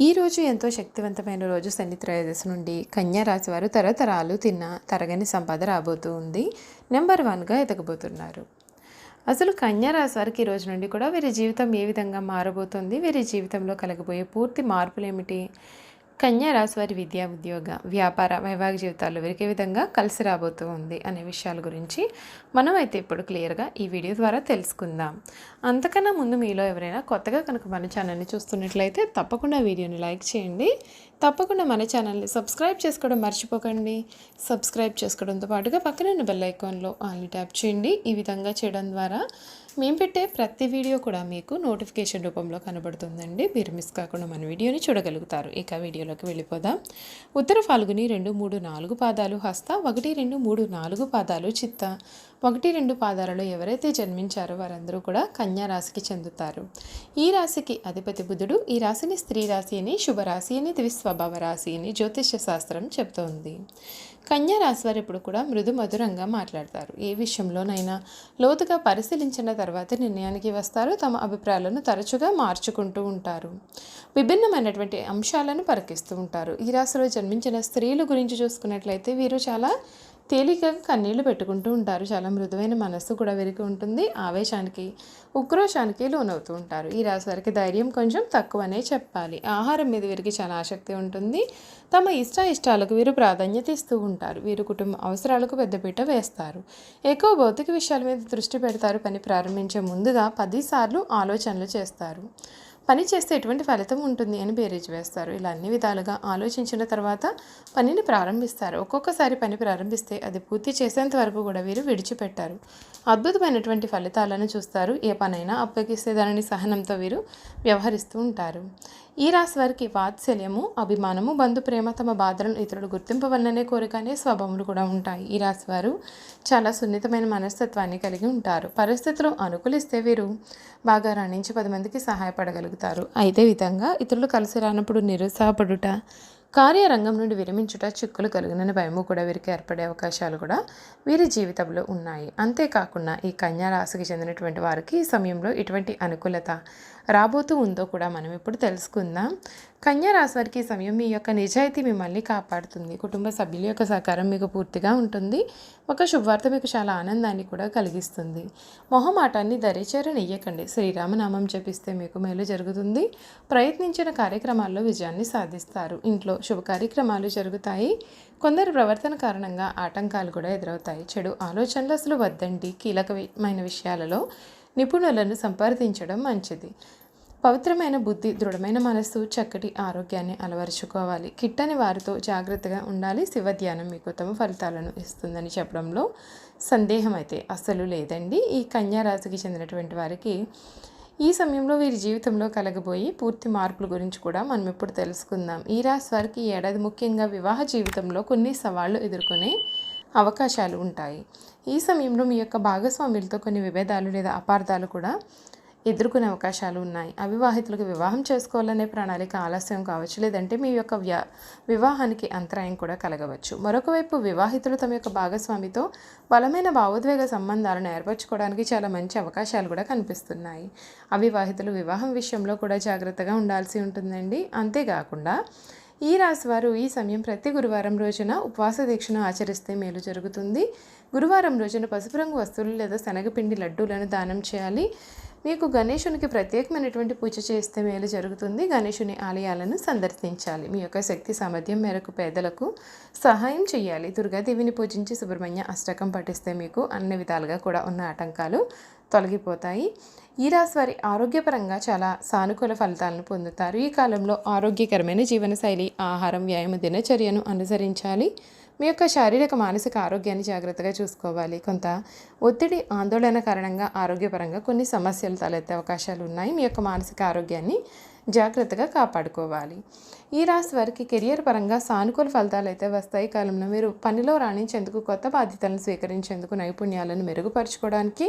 ఈరోజు ఎంతో శక్తివంతమైన రోజు శని త్రయోదశి నుండి కన్యారాశి వారు తరతరాలు తిన్న తరగని సంపద రాబోతూ ఉంది. నెంబర్ వన్గా ఎదగబోతున్నారు. అసలు కన్యారాశి వారికి ఈ రోజు నుండి కూడా వీరి జీవితం ఏ విధంగా మారబోతుంది? వీరి జీవితంలో కలగబోయే పూర్తి మార్పులు ఏమిటి? కన్యా రాశి వారి విద్యా ఉద్యోగ వ్యాపార వైవాహిక జీవితాలు వీరికి విధంగా కలిసి రాబోతూ ఉంది అనే విషయాల గురించి మనం అయితే ఇప్పుడు క్లియర్గా ఈ వీడియో ద్వారా తెలుసుకుందాం. అంతకన్నా ముందు మీలో ఎవరైనా కొత్తగా కనుక మన ఛానల్ని చూస్తున్నట్లయితే తప్పకుండా వీడియోని లైక్ చేయండి. తప్పకుండా మన ఛానల్ని సబ్స్క్రైబ్ చేసుకోవడం మర్చిపోకండి. సబ్స్క్రైబ్ చేసుకోవడంతో పాటుగా పక్కనున్న బెల్ ఐకాన్లో ఆల్ని ట్యాప్ చేయండి. ఈ విధంగా చేయడం ద్వారా మేము పెట్టే ప్రతి వీడియో కూడా మీకు నోటిఫికేషన్ రూపంలో కనబడుతుందండి. మీరు మిస్ కాకుండా మన వీడియోని చూడగలుగుతారు. ఇక వీడియోలోకి వెళ్ళిపోదాం. ఉత్తర ఫాల్గుని రెండు మూడు నాలుగు పాదాలు హస్త ఒకటి రెండు మూడు నాలుగు పాదాలు చిత్త. ఒకటి రెండు పాదాలలో ఎవరైతే జన్మించారో వారందరూ కూడా కన్యా రాశికి చెందుతారు. ఈ రాశికి అధిపతి బుధుడు ఈ రాశిని స్త్రీ రాశి అని శుభరాశి అని స్వభావ రాశి అని జ్యోతిష్య శాస్త్రం చెబుతోంది. కన్యా రాశి వారు ఇప్పుడు కూడా మృదు మధురంగా మాట్లాడతారు. ఏ విషయంలోనైనా లోతుగా పరిశీలించిన తర్వాత నిర్ణయానికి వస్తారు. తమ అభిప్రాయాలను తరచుగా మార్చుకుంటూ ఉంటారు. విభిన్నమైనటువంటి అంశాలను పరికిస్తూ ఉంటారు. ఈ రాశిలో జన్మించిన స్త్రీల గురించి చూసుకున్నట్లయితే వీరు చాలా తేలికగా కన్నీళ్ళు పెట్టుకుంటూ ఉంటారు. చాలా మృదువైన మనస్సు కూడా వీరికి ఉంటుంది. ఆవేశానికి ఉక్రోషానికి లోనవుతూ ఉంటారు. ఈ రాశి వారికి ధైర్యం కొంచెం తక్కువనే చెప్పాలి. ఆహారం మీద వీరికి చాలా ఆసక్తి ఉంటుంది. తమ ఇష్ట ఇష్టాలకు వీరు ప్రాధాన్యత ఇస్తూ ఉంటారు. వీరు కుటుంబ అవసరాలకు పెద్దపీట వేస్తారు. ఎక్కువ భౌతిక విషయాల మీద దృష్టి పెడతారు. పని ప్రారంభించే ముందుగా పదిసార్లు ఆలోచనలు చేస్తారు. పని చేస్తే ఎటువంటి ఫలితం ఉంటుంది అని బేరీజ్ వేస్తారు. ఇలా అన్ని విధాలుగా ఆలోచించిన తర్వాత పనిని ప్రారంభిస్తారు. ఒక్కొక్కసారి పని ప్రారంభిస్తే అది పూర్తి చేసేంత వరకు కూడా వీరు విడిచిపెట్టారు. అద్భుతమైనటువంటి ఫలితాలను చూస్తారు. ఏ పనైనా అప్పగిస్తే దానిని సహనంతో వీరు వ్యవహరిస్తూ ఉంటారు. ఈ రాశి వారికి వాత్సల్యము అభిమానము బంధు ప్రేమ తమ బాధలను ఇతరులు గుర్తింపవలననే కోరికనే స్వభావములు కూడా ఉంటాయి. ఈ రాశి వారు చాలా సున్నితమైన మనస్తత్వాన్ని కలిగి ఉంటారు. పరిస్థితులు అనుకూలిస్తే వీరు బాగా రాణించి పది మందికి సహాయపడగలుగుతారు. అయితే విధంగా ఇతరులు కలిసి రానప్పుడు నిరుత్సాహపడుట కార్యరంగం నుండి విరమించుట చిక్కులు కలిగిన భయము కూడా వీరికి ఏర్పడే అవకాశాలు కూడా వీరి జీవితంలో ఉన్నాయి. అంతేకాకుండా ఈ కన్యా రాశికి చెందినటువంటి వారికి ఈ సమయంలో ఇటువంటి అనుకూలత రాబోతూ ఉందో కూడా మనం ఇప్పుడు తెలుసుకుందాం. కన్యా రాశి వారికి ఈ సమయం మీ యొక్క నిజాయితీ మిమ్మల్ని కాపాడుతుంది. కుటుంబ సభ్యుల యొక్క సహకారం మీకు పూర్తిగా ఉంటుంది. ఒక శుభవార్త మీకు చాలా ఆనందాన్ని కూడా కలిగిస్తుంది. మొహమాటాన్ని దరిచేరనియ్యకండి. శ్రీరామనామం జపిస్తే మీకు మేలు జరుగుతుంది. ప్రయత్నించిన కార్యక్రమాల్లో విజయాన్ని సాధిస్తారు. ఇంట్లో శుభ కార్యక్రమాలు జరుగుతాయి. కొందరు ప్రవర్తన కారణంగా ఆటంకాలు కూడా ఎదురవుతాయి. చెడు ఆలోచనలు అసలు వద్దండి. కీలకమైన విషయాలలో నిపుణులను సంప్రదించడం మంచిది. పవిత్రమైన బుద్ధి దృఢమైన మనస్సు చక్కటి ఆరోగ్యాన్ని అలవరుచుకోవాలి. కిట్టని వారితో జాగ్రత్తగా ఉండాలి. శివ ధ్యానం మీకు ఉత్తమ ఫలితాలను ఇస్తుందని చెప్పడంలో సందేహం అయితే అస్సలు లేదండి. ఈ కన్యారాశికి చెందినటువంటి వారికి ఈ సమయంలో వీరి జీవితంలో కలగబోయి పూర్తి మార్పుల గురించి కూడా మనం ఇప్పుడు తెలుసుకుందాం. ఈ రాశి వారికి ఏడాది ముఖ్యంగా వివాహ జీవితంలో కొన్ని సవాళ్ళు ఎదుర్కొనే అవకాశాలు ఉంటాయి. ఈ సమయంలో మీ యొక్క భాగస్వాములతో కొన్ని విభేదాలు లేదా అపార్థాలు కూడా ఎదుర్కొనే అవకాశాలు ఉన్నాయి. అవివాహితులకు వివాహం చేసుకోవాలనే ప్రణాళిక ఆలస్యం కావచ్చు లేదంటే మీ యొక్క వ్యా వివాహానికి అంతరాయం కూడా కలగవచ్చు. మరొక వైపు వివాహితులు తమ యొక్క భాగస్వామితో బలమైన భావోద్వేగ సంబంధాలను ఏర్పరచుకోవడానికి చాలా మంచి అవకాశాలు కూడా కనిపిస్తున్నాయి. అవివాహితులు వివాహం విషయంలో కూడా జాగ్రత్తగా ఉండాల్సి ఉంటుందండి. అంతేకాకుండా ఈ రాశి వారు ఈ సమయం ప్రతి గురువారం రోజున ఉపవాస దీక్షను ఆచరిస్తే మేలు జరుగుతుంది. గురువారం రోజున పసుపు రంగు వస్తువులు లేదా శనగపిండి లడ్డూలను దానం చేయాలి. మీకు గణేశునికి ప్రత్యేకమైనటువంటి పూజ చేస్తే మేలు జరుగుతుంది. గణేశుని ఆలయాలను సందర్శించాలి. మీ యొక్క శక్తి సామర్థ్యం మేరకు పేదలకు సహాయం చేయాలి. దుర్గాదేవిని పూజించి సుబ్రహ్మణ్య అష్టకం పఠిస్తే మీకు అన్ని విధాలుగా కూడా ఉన్న ఆటంకాలు తొలగిపోతాయి. ఈ రాశి వారి ఆరోగ్యపరంగా చాలా సానుకూల ఫలితాలను పొందుతారు. ఈ కాలంలో ఆరోగ్యకరమైన జీవనశైలి ఆహారం వ్యాయామ దినచర్యను అనుసరించాలి. మీ యొక్క శారీరక మానసిక ఆరోగ్యాన్ని జాగ్రత్తగా చూసుకోవాలి. కొంత ఒత్తిడి ఆందోళన కారణంగా ఆరోగ్యపరంగా కొన్ని సమస్యలు తలెత్తే అవకాశాలు ఉన్నాయి. మీ యొక్క మానసిక ఆరోగ్యాన్ని జాగ్రత్తగా కాపాడుకోవాలి. ఈ రాశి వారికి కెరియర్ పరంగా సానుకూల ఫలితాలు అయితే వస్తాయి. కాలంలో మీరు పనిలో రాణించేందుకు కొత్త బాధ్యతలను స్వీకరించేందుకు నైపుణ్యాలను మెరుగుపరచుకోవడానికి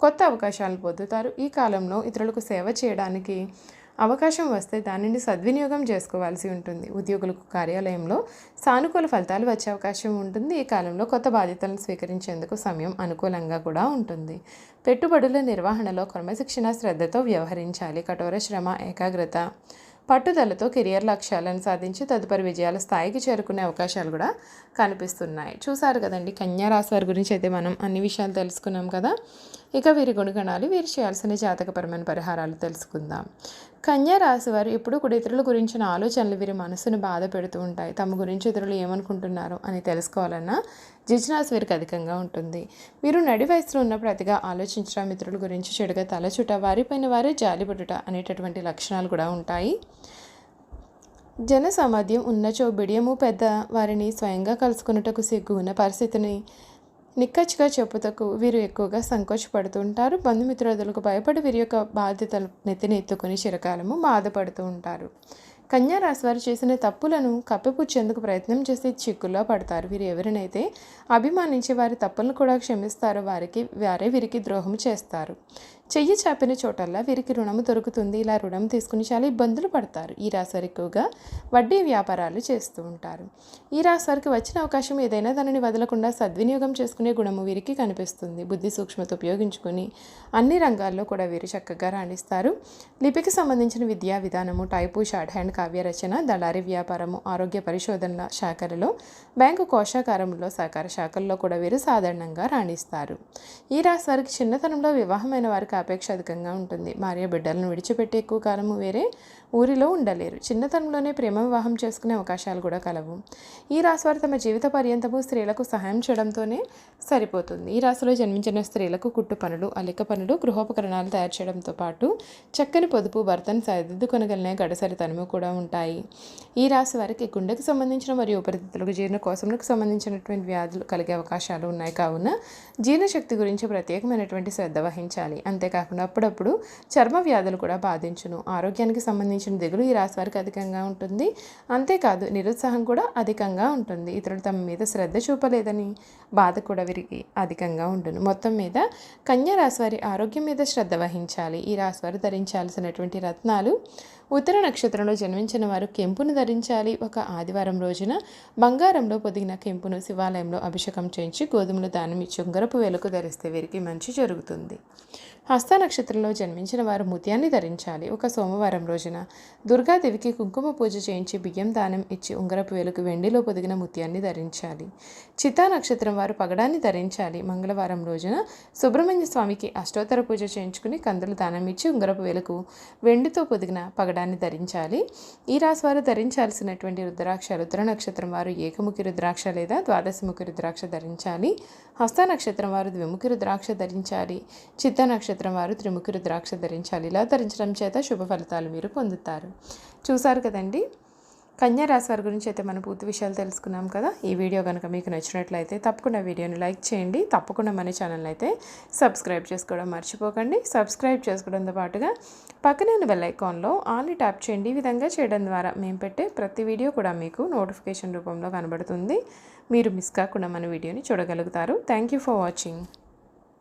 కొత్త అవకాశాలను పొందుతారు. ఈ కాలంలో ఇతరులకు సేవ చేయడానికి అవకాశం వస్తే దానిని సద్వినియోగం చేసుకోవాల్సి ఉంటుంది. ఉద్యోగులకు కార్యాలయంలో సానుకూల ఫలితాలు వచ్చే అవకాశం ఉంటుంది. ఈ కాలంలో కొత్త బాధ్యతలను స్వీకరించేందుకు సమయం అనుకూలంగా కూడా ఉంటుంది. పెట్టుబడుల నిర్వహణలో క్రమశిక్షణ శ్రద్ధతో వ్యవహరించాలి. కఠోర శ్రమ ఏకాగ్రత పట్టుదలతో కెరియర్ లక్ష్యాలను సాధించి తదుపరి విజయాల స్థాయికి చేరుకునే అవకాశాలు కూడా కనిపిస్తున్నాయి. చూసారు కదండి కన్యా రాశి వారి గురించి అయితే మనం అన్ని విషయాలు తెలుసుకున్నాం కదా. ఇక వీరి గుణగణాలు వీరు చేయాల్సిన జాతకపరమైన పరిహారాలు తెలుసుకుందాం. కన్యా రాశి వారు ఎప్పుడు కూడా ఇతరుల గురించిన ఆలోచనలు వీరి మనసును బాధ పెడుతూ ఉంటాయి. తమ గురించి ఇతరులు ఏమనుకుంటున్నారు అని తెలుసుకోవాలన్నా జిజ్నాస్ వీరికి అధికంగా ఉంటుంది. వీరు నడి వయసులో ఉన్నప్పుడు అతిగా ఆలోచించడం ఇతరుల గురించి చెడుగా తలచుట వారిపైన వారే జాలిపడుట అనేటటువంటి లక్షణాలు కూడా ఉంటాయి. జన సమాధ్యం ఉన్నచో బిడియము పెద్ద వారిని స్వయంగా కలుసుకున్నటకు సిగ్గు ఉన్న పరిస్థితిని నిక్కచ్చిగా చెప్పుటకు వీరు ఎక్కువగా సంకోచపడుతుంటారు. బంధుమిత్రులకు భయపడి వీరి యొక్క బాధ్యతలు నెత్తినెత్తుకొని చిరకాలము బాధపడుతూ ఉంటారు. కన్యారాశి వారు చేసిన తప్పులను కప్పిపుచ్చేందుకు ప్రయత్నం చేసి చిక్కుల్లో పడతారు. వీరు ఎవరినైతే అభిమానించి వారి తప్పులను కూడా క్షమిస్తారో వారికి వారే వీరికి ద్రోహం చేస్తారు. చెయ్యి చాపిన చోటల్లా వీరికి రుణము దొరుకుతుంది. ఇలా రుణం తీసుకుని చాలా ఇబ్బందులు పడతారు. ఈ రాశి ఎక్కువగా వడ్డీ వ్యాపారాలు చేస్తూ ఉంటారు. ఈ రాశివారికి వచ్చిన అవకాశం ఏదైనా దానిని వదలకుండా సద్వినియోగం చేసుకునే గుణము వీరికి కనిపిస్తుంది. బుద్ధి సూక్ష్మత ఉపయోగించుకొని అన్ని రంగాల్లో కూడా వీరు చక్కగా రాణిస్తారు. లిపికి సంబంధించిన విద్యా విధానము టైపు షార్ట్ హ్యాండ్ కావ్య రచన దళారీ వ్యాపారము ఆరోగ్య పరిశోధనల శాఖలలో బ్యాంకు కోశాకారంలో సహకార శాఖల్లో కూడా వీరు సాధారణంగా రాణిస్తారు. ఈ రాశి వారికి చిన్నతనంలో వివాహమైన వారికి అపేక్ష అధికంగా ఉంటుంది. భార్య బిడ్డలను విడిచిపెట్టి ఎక్కువ కాలము వేరే. ఊరిలో ఉండలేరు. చిన్నతనంలోనే ప్రేమ వివాహం చేసుకునే అవకాశాలు కూడా కలవు. ఈ రాశి వారు తమ జీవిత పర్యంతము స్త్రీలకు సహాయం చేయడంతోనే సరిపోతుంది. ఈ రాశిలో జన్మించిన స్త్రీలకు కుట్టు పనులు అలిక పనులు గృహోపకరణాలు తయారు చేయడంతో పాటు చక్కని పొదుపు భర్తను సరిదిద్దుకొనగలిగిన గడసరితనము కూడా ఉంటాయి. ఈ రాశి వారికి గుండెకు సంబంధించిన మరియు ఉపరితిత్తులకు జీర్ణకోశములకు సంబంధించినటువంటి వ్యాధులు కలిగే అవకాశాలు ఉన్నాయి. కావున జీర్ణశక్తి గురించి ప్రత్యేకమైనటువంటి శ్రద్ధ వహించాలి. అంతేకాకుండా అప్పుడప్పుడు చర్మ వ్యాధులు కూడా బాధించును. ఆరోగ్యానికి సంబంధించిన దిగులు ఈ రాశి వారికి అధికంగా ఉంటుంది. అంతేకాదు నిరుత్సాహం కూడా అధికంగా ఉంటుంది. ఇతరులు తమ మీద శ్రద్ధ చూపలేదని బాధ కూడా వీరికి అధికంగా ఉంటుంది మొత్తం మీద కన్యా రాశి వారి ఆరోగ్యం మీద శ్రద్ధ వహించాలి. ఈ రాశి వారు ధరించాల్సినటువంటి రత్నాలు ఉత్తర నక్షత్రంలో జన్మించిన వారు కెంపును ధరించాలి. ఒక ఆదివారం రోజున బంగారంలో పొదిగిన కెంపును శివాలయంలో అభిషేకం చేయించి గోధుమలు దానం ఇచ్చి ఉంగరపు వెలుగు ధరిస్తే వీరికి మంచి జరుగుతుంది. హస్త నక్షత్రంలో జన్మించిన వారు ముత్యాన్ని ధరించాలి. ఒక సోమవారం రోజున దుర్గాదేవికి కుంకుమ పూజ చేయించి బియ్యం దానం ఇచ్చి ఉంగరపు వేలకు వెండిలో పొదిగిన ముత్యాన్ని ధరించాలి. చిత్తా నక్షత్రం వారు పగడాన్ని ధరించాలి. మంగళవారం రోజున సుబ్రహ్మణ్య స్వామికి అష్టోత్తర పూజ చేయించుకుని కందులు దానం ఇచ్చి ఉంగరపు వేలకు వెండితో పొదిగిన పగడాన్ని ధరించాలి. ఈ రాశి వారు ధరించాల్సినటువంటి రుద్రాక్ష రుద్ర నక్షత్రం వారు ఏకముఖి రుద్రాక్ష లేదా ద్వాదశముఖి రుద్రాక్ష ధరించాలి. హస్త నక్షత్రం వారు ద్విముఖి రుద్రాక్ష ధరించాలి. చిత్త నక్షత్రం వారు త్రిముఖి రుద్రాక్ష ధరించాలి. ఇలా ధరించడం చేత శుభ ఫలితాలు మీరు పొందుతారు. చూసారు కదండి? కన్యా రాశి వారి గురించి అయితే మనం పూర్తి విషయాలు తెలుసుకున్నాం కదా. ఈ వీడియో కనుక మీకు నచ్చినట్లయితే తప్పకుండా వీడియోని లైక్ చేయండి. తప్పకుండా మన ఛానల్ అయితే సబ్స్క్రైబ్ చేసుకోవడం మర్చిపోకండి. సబ్స్క్రైబ్ చేసుకోవడంతో పాటుగా పక్కనే ఉన్న బెల్ ఐకాన్లో ఆల్ని ట్యాప్ చేయండి. ఈ విధంగా చేయడం ద్వారా మేము పెట్టే ప్రతి వీడియో కూడా మీకు నోటిఫికేషన్ రూపంలో కనబడుతుంది. మీరు మిస్ కాకుండా మన వీడియోని చూడగలుగుతారు. Thank you for watching.